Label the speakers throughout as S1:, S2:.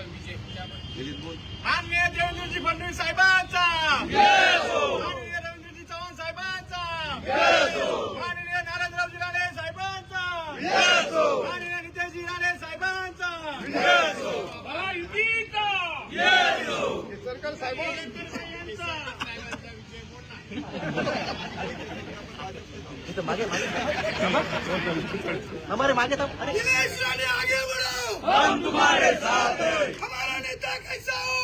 S1: आपला विजय मान्य देवेंद्रजी फडणवीस साहेबांचा.
S2: माननीय रवींद्रजी चव्हाण साहेबांचा. माननीय नारायणरावजी राणे साहेबांचा. माननीय नितेशजी राणे साहेबांचा.
S1: मला युतीचा.
S3: सरकार
S1: साहेबांचा. विजय मोठा
S4: इथं मागे मागे थांबा. हमारे मागे थांब अरे
S2: दिनेश राणे आगे बढ़ो हम तुम्हारे साथ हैं हमारा नेता कैसा हो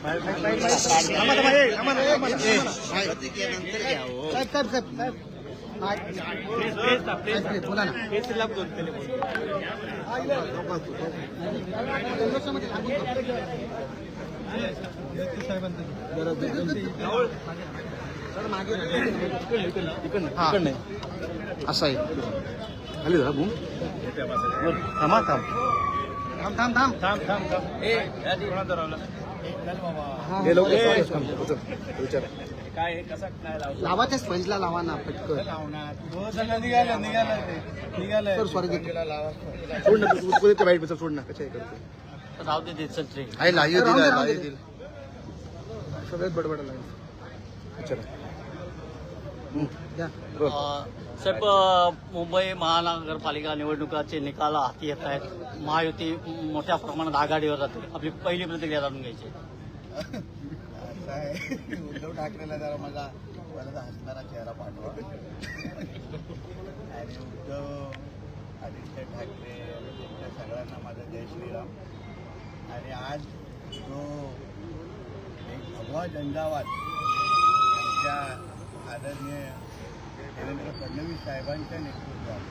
S4: थांबा, थांबा, ए, ए, ए, बोला ना. असं आहे खाली जरा घुम थांबा थांब थांब थांब थांब थांब थांब हे उचल, विचार. लावाच्या स्पंजला लावा ना पटकन. सर सॉरी सोड ना तू त्या बाईट सोड ना कशा हे करतो.
S5: राहू दे
S4: आहे लाईव्ह दिला लाईव्ह दिला सगळ्यात बडबड लाईव्ह अच्छा रोल.
S5: साहेब मुंबई महानगरपालिका निवडणुकाचे निकाल हाती येत आहेत. महायुती मोठ्या प्रमाणात आघाडीवर जाते. आपली पहिली प्रतिक्रिया जाणून घ्यायची
S2: उद्धव ठाकरेला जरा मला परत हसणारा चेहरा पाठवा. आणि उद्धव आदित्य ठाकरे त्यांच्या सगळ्यांना माझा जय श्रीराम. आणि आज जो एक भगवा आमच्या आदरणीय देवेंद्र फडणवीस साहेबांच्या नेतृत्वात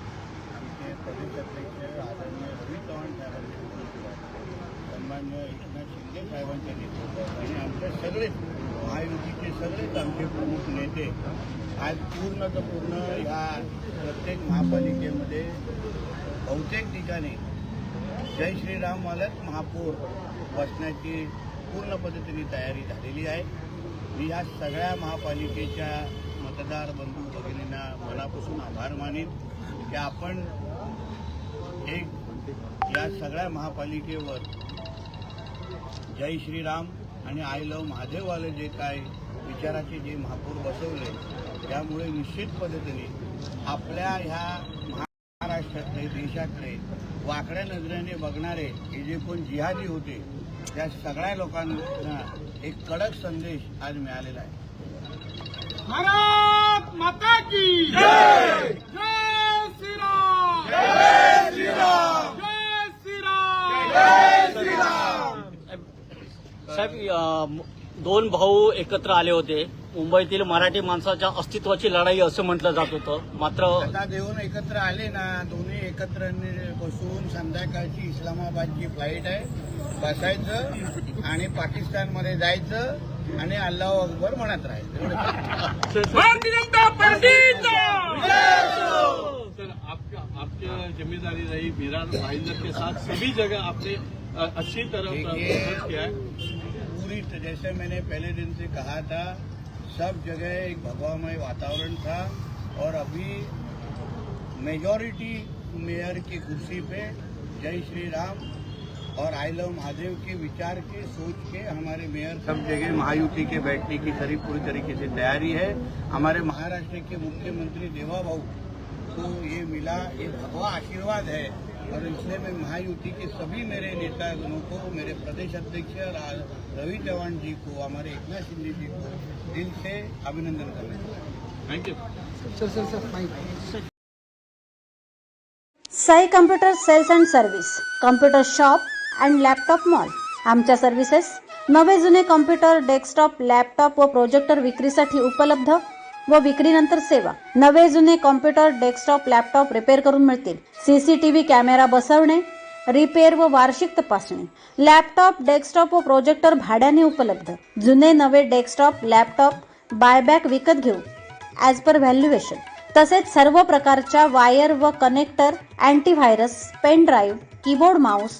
S2: आमचे प्रदेश अध्यक्ष आदरणीय रवी चव्हाण साहेबांच्या नेतृत्वात सन्मान्य एकनाथ शिंदे साहेबांच्या नेतृत्वात आणि आमचे सगळेच महायुतीचे सगळेच आमचे प्रमुख नेते आज पूर्ण तर पूर्ण या प्रत्येक महापालिकेमध्ये बहुतेक ठिकाणी जय श्रीराम मालक महापौर बसण्याची पूर्ण पद्धतीने तयारी झालेली आहे. मी या सगळ्या महापालिकेच्या मतदार बंधू भगिनींना मनापासून आभार मानेन की आपण एक या सगळ्या महापालिकेवर जय श्रीराम आणि आय लव महादेववाले जे काय विचाराचे जे महापौर बसवले त्यामुळे निश्चित पद्धतीने आपल्या ह्या महाराष्ट्रातले देशातले वाकड्या नजरेने बघणारे हे जे कोण जिहादी होते त्या सगळ्या लोकांना एक कडक संदेश आज मिळालेला आहे.
S3: भारत माता की जय! जय श्री राम जय श्री राम जय श्री राम जय श्री राम
S5: साहेब दोन भाऊ एकत्र आले होते. मुंबईतील मराठी माणसाच्या अस्तित्वाची लढाई असं म्हटलं जात होतं. मात्र
S2: आता देऊन एकत्र आले ना दोन्ही एकत्र बसून संध्याकाळची इस्लामाबादची फ्लाईट आहे. बसायचं आणि पाकिस्तानमध्ये जायचं. आणि अल्लाह अकबर म्हणत
S6: सर आपका आपकी जिम्मेदारी रही मेरा भाईंदर के साथ सभी जगह आपने अच्छी तरह किया है।
S2: पूरी जैसे मैंने पहले दिन से कहा था सब जगह एक भगवामय वातावरण था और अभी मेजॉरिटी मेयर की कुर्सी पे जय श्री राम और आई लव महादेव के विचार के सोच के हमारे मेयर सब जगह महायुति के बैठने की सारी पूरी तरीके से तैयारी है। हमारे महाराष्ट्र के मुख्यमंत्री देवा भाऊ को ये मिला ये भगवा आशीर्वाद है। और इसलिए मैं महायुति के सभी मेरे नेतागणों को मेरे प्रदेश अध्यक्ष रवि चौहान जी को हमारे एकनाथ शिंदे जी को दिल से अभिनंदन करना चाहता हूँ।
S6: Thank you
S4: sir sir sir
S7: Sai computer sales and service computer shop and laptop mall आमच्या सर्व्हिसेस नवे जुने कॉम्प्युटर डेस्कटॉप लॅपटॉप व प्रोजेक्टर विक्रीसाठी उपलब्ध व विक्रीनंतर सेवा. नवे जुने कॉम्प्युटर डेस्कटॉप लॅपटॉप रिपेअर करून मिळतील. सीसीटीव्ही कॅमेरा बसवणे रिपेअर व वार्षिक तपासणी. लॅपटॉप डेस्कटॉप व प्रोजेक्टर भाड्याने उपलब्ध. जुने नवे डेस्कटॉप लॅपटॉप बायबॅक विकत घेऊ. ॲज पर व्हॅल्युएशन तसेच सर्व प्रकारच्या वायर व connector antivirus pen drive keyboard mouse